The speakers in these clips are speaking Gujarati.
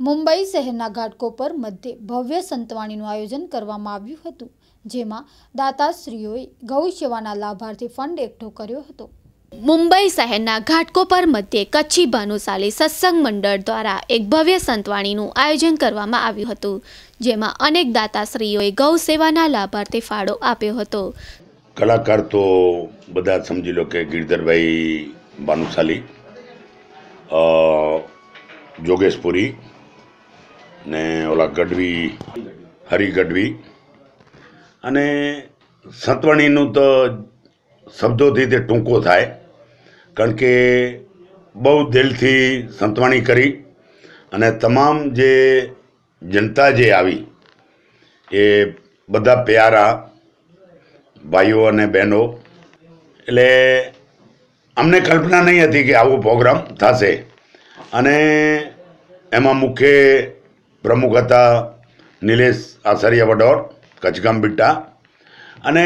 મુંબઈ શહેરના ઘાટકોપર મધ્યે ભવ્ય સંતવાણીનું આયોજન કરવામાં આવ્યું હતું જેમાં દાતાશ્રીઓએ ગૌ સેવાના લાભાર્થી ફંડ એકઠો કર્યો હતો. મુંબઈ શહેરના ઘાટકોપર મધ્યે કચ્છી ભાનુશાલી સત્સંગ મંડળ દ્વારા એક ભવ્ય સંતવાણીનું આયોજન કરવામાં આવ્યું હતું જેમાં અનેક દાતાશ્રીઓએ ગૌ સેવાના લાભાર્થી ફાળો આપ્યો હતો. કલાકાર તો બધા સમજી લો કે ગિરધરભાઈ ભાનુશાલી જોગેશપુરી ને ઓલા ગઢવી હરી ગઢવી અને સંતવણીનું તો શબ્દોથી તે ટૂંકો થાય, કારણ કે બહુ દિલથી સંતવાણી કરી અને તમામ જે જનતા જે આવી, એ બધા પ્યારા ભાઈઓ અને બહેનો, એટલે અમને કલ્પના નહીં હતી કે આવો પ્રોગ્રામ થશે. અને એમાં મુખ્ય પ્રમુખ હતા નિલેશ આસરિયા વડોર કચ્છગામ બિટ્ટા. અને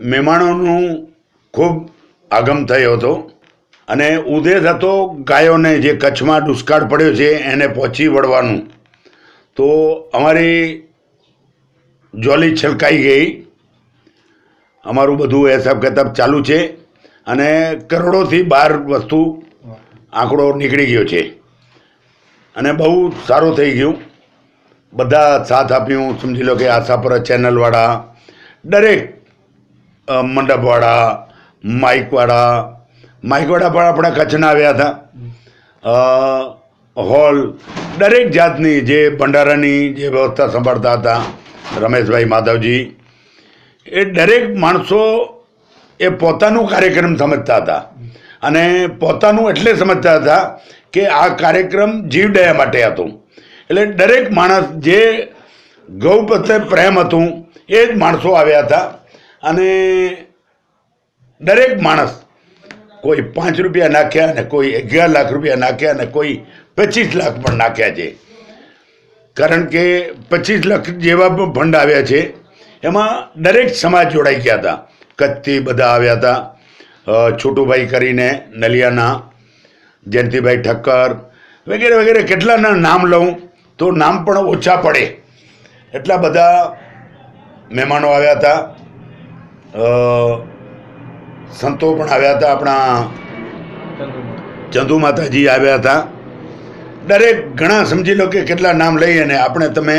મહેમાનોનું ખૂબ આગમ થયો હતો. અને ઉદ્દેશ હતો ગાયોને જે કચ્છમાં દુષ્કાળ પડ્યો છે એને પહોંચી વળવાનું. તો અમારી જોલી છલકાઈ ગઈ. અમારું બધું હિસાબ કિતાબ ચાલુ છે અને કરોડોથી બહાર વસ્તુ આંકડો નીકળી ગયો છે. અને બહુ સારું થઈ ગયું. બધા સાથ આપ્યું. સમજી લો કે આશાપુરા ચેનલવાળા, દરેક મંડપવાળા, માઇકવાળા માઇકવાળા પણ આપણા કચ્છના આવ્યા હતા. હોલ, દરેક જાતની જે ભંડારાની જે વ્યવસ્થા સંભાળતા હતા, રમેશભાઈ માધવજી, એ દરેક માણસો એ પોતાનું કાર્યક્રમ સમજતા હતા. અને પોતાનું એટલે સમજતા હતા કે આ કાર્યક્રમ જીવદયા માટે હતો. એટલે દરેક માણસ જે ગૌ પ્રત્યે પ્રેમ હતું, એ જ માણસો આવ્યા હતા. અને દરેક માણસ કોઈ પાંચ રૂપિયા નાખ્યા અને કોઈ અગિયાર લાખ રૂપિયા નાખ્યા અને કોઈ પચીસ લાખ પણ નાખ્યા છે. કારણ કે પચીસ લાખ જેવા પણ ફંડ આવ્યા છે. એમાં દરેક સમાજ જોડાઈ ગયા હતા. કચ્છથી બધા આવ્યા હતા. છોટુભાઈ કરીને, નલિયાના, જયંતિભાઈ ઠક્કર વગેરે વગેરે કેટલાના નામ લઉં. તો નામ પણ ઓછા પડે. એટલા બધા મહેમાનો આવ્યા હતા. સંતો પણ આવ્યા હતા આપણા ચંદુ માતાજી આવ્યા હતા. દરેક ઘણા સમજી લો કે કેટલા નામ લઈ અને આપણે તમે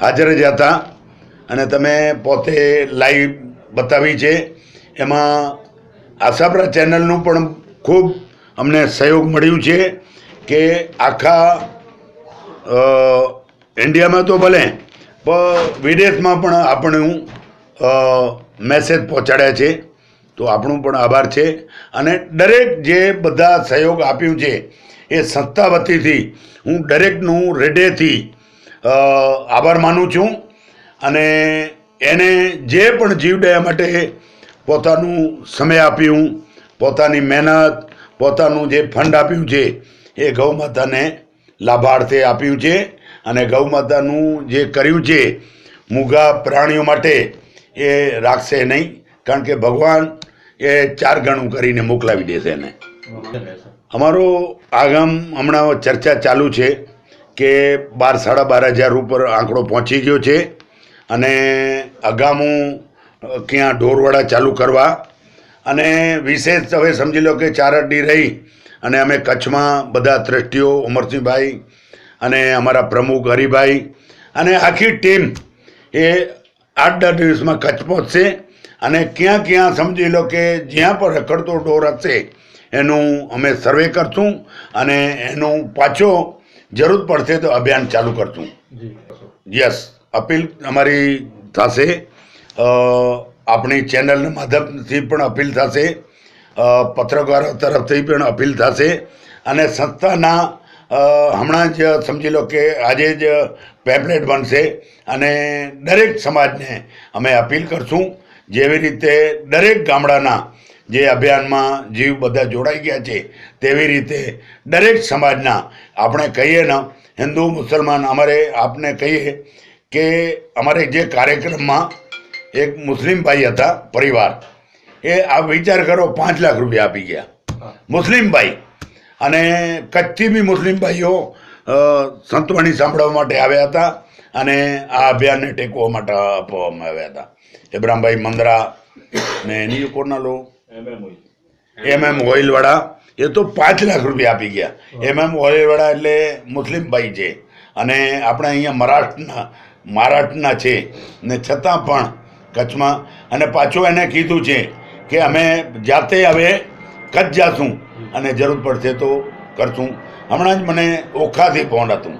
હાજર જ હતા. અને તમે પોતે લાઈવ બતાવી છે. એમાં આશાપરા ચેનલનું પણ ખૂબ અમને સહયોગ મળ્યું છે કે આખા ઇન્ડિયામાં તો ભલે વિદેશમાં પણ આપણું મેસેજ પહોંચાડ્યા છે. તો આપણું પણ આભાર છે. અને દરેક જે બધા સહયોગ આપ્યું છે, એ સંસ્થા વતીથી હું દરેકનું હૃદયથી આભાર માનું છું. અને એને જે પણ જીવદયા માટે પોતાનું સમય આપ્યું, પોતાની મહેનત, પોતાનું જે ફંડ આપ્યું છે, એ ગૌ માતાને લાભાર્થે આપ્યું છે અને ગૌ માતાનું જે કર્યું છે મૂગા પ્રાણીઓ માટે એ રાખશે નહીં, કારણ કે ભગવાન એ ચાર ગણું કરીને મોકલાવી દેશે એને. અમારો આગામ હમણાં ચર્ચા ચાલુ છે કે બાર, સાડા બાર હજાર ઉપર આંકડો પહોંચી ગયો છે અને આગામું ક્યાં ઢોરવાડા ચાલુ કરવા. અને વિશેષ હવે સમજી લો કે ચાર અડી રહી અને અમે કચ્છમાં બધા ટ્રસ્ટીઓ ઉમરસિંહભાઈ અને અમારા પ્રમુખ હરિભાઈ અને આખી ટીમ એ આઠ દસ દિવસમાં કચ્છ પહોંચશે અને ક્યાં ક્યાં સમજી લો કે જ્યાં પણ રખડતો ઢોર હશે એનું અમે સર્વે કરશું અને એનું પાછો જરૂર પડશે તો અભિયાન ચાલુ કરશું. યસ અપીલ અમારી થશે. આપણી ચેનલના માધ્યમથી પણ અપીલ થશે. પત્રકારો તરફથી પણ અપીલ થશે. અને સંસ્થાના હમણાં જ સમજી લો કે આજે જ પેમ્પલેટ બનશે અને દરેક સમાજને અમે અપીલ કરશું જેવી રીતે દરેક ગામડાના જે અભિયાનમાં જીવ બધા જોડાઈ ગયા છે, તેવી રીતે દરેક સમાજના આપણે કહીએ ને, હિન્દુ, મુસલમાન, અમારે આપને કહીએ કે અમારે જે કાર્યક્રમમાં એક મુસ્લિમ ભાઈ હતા, પરિવાર એ આ વિચાર કરો પાંચ લાખ રૂપિયા આપી ગયા. મુસ્લિમ ભાઈ. અને કચ્છથી બી મુસ્લિમ ભાઈઓ સંતવાણી સાંભળવા માટે આવ્યા હતા અને આ અભિયાનને ટેકવા માટે આપવામાં આવ્યા હતા. ઇબ્રામભાઈ મંદરા ને એની કોના લો. એમ એમ ઓઇલવાળા એ તો પાંચ લાખ રૂપિયા આપી ગયા. એમ એમ ઓઇલવાળા એટલે મુસ્લિમ ભાઈ છે. અને આપણે અહીંયા મરાઠના મહારાષ્ટ્રના છે. ને છતાં પણ કચ્છમાં અને પાછું એને કીધું છે કે અમે જાતે હવે કચ્છ જાશું અને જરૂર પડશે તો કરશું. હમણાં જ મને ઓખાથી ફોન હતું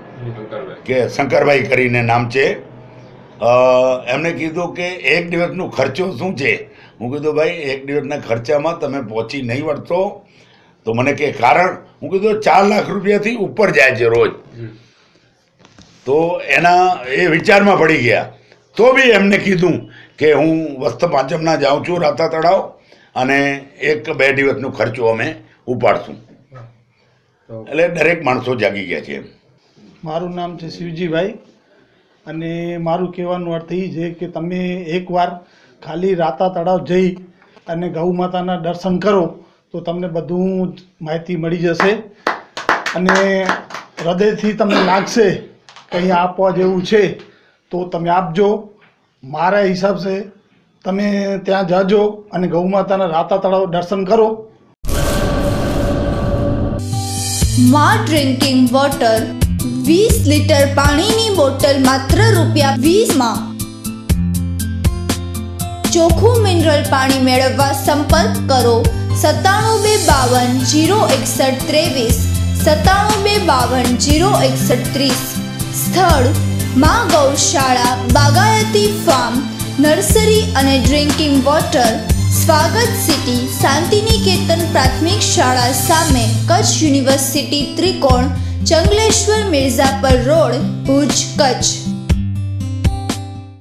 કે શંકરભાઈ કરીને નામ છે. એમણે કીધું કે એક દિવસનો ખર્ચો શું છે? હું કીધું ભાઈ એક દિવસના ખર્ચામાં તમે પહોંચી નહીં વળશો. તો મને કે કારણ? હું કીધું ચાર લાખ રૂપિયાથી ઉપર જાય છે રોજ. તો એના એ વિચારમાં પડી ગયા. તો બી એમને કીધું કે હું વસ્ત પાંચમના જાઉં છું રાતા તળાવ. અને એક બે દિવસનો ખર્ચો અમે ઉપાડશું. એટલે દરેક માણસો જાગી ગયા છે મારું નામ છે શિવજીભાઈ અને મારું કહેવાનો અર્થ એ છે કે તમે એકવાર ખાલી રાતા તળાવ જઈ અને ગૌ માતાના દર્શન કરો તો તમને બધું માહિતી મળી જશે અને હૃદયથી તમને લાગશે કંઈ આપવા જેવું છે તો તમે આપજો. મારા હિસાબે તમે ત્યાં જાજો અને ગૌ માતાના રાતા તળાવ દર્શન કરો. માં ડ્રિંકિંગ વોટર વીસ લિટર પાણીની બોટલ માત્ર રૂપિયા વીસમાં. ચોખ્ખું મિનરલ પાણી મેળવવા સંપર્ક કરો સત્તાણું બે બાવન જીરો એકસઠ ત્રેવીસ, સત્તાણું બે બાવન જીરો એકસઠ ત્રીસ. સ્થળ મા ગૌશાળા બાગાયતી ફાર્મ નર્સરી અને drinking water Swagat city Shantiniketan પ્રાથમિક શાળા સામે કચ્છ યુનિવર્સિટી ત્રિકોણ ચંગલેશ્વર મિર્ઝાપર રોડ ભુજ કચ્છ.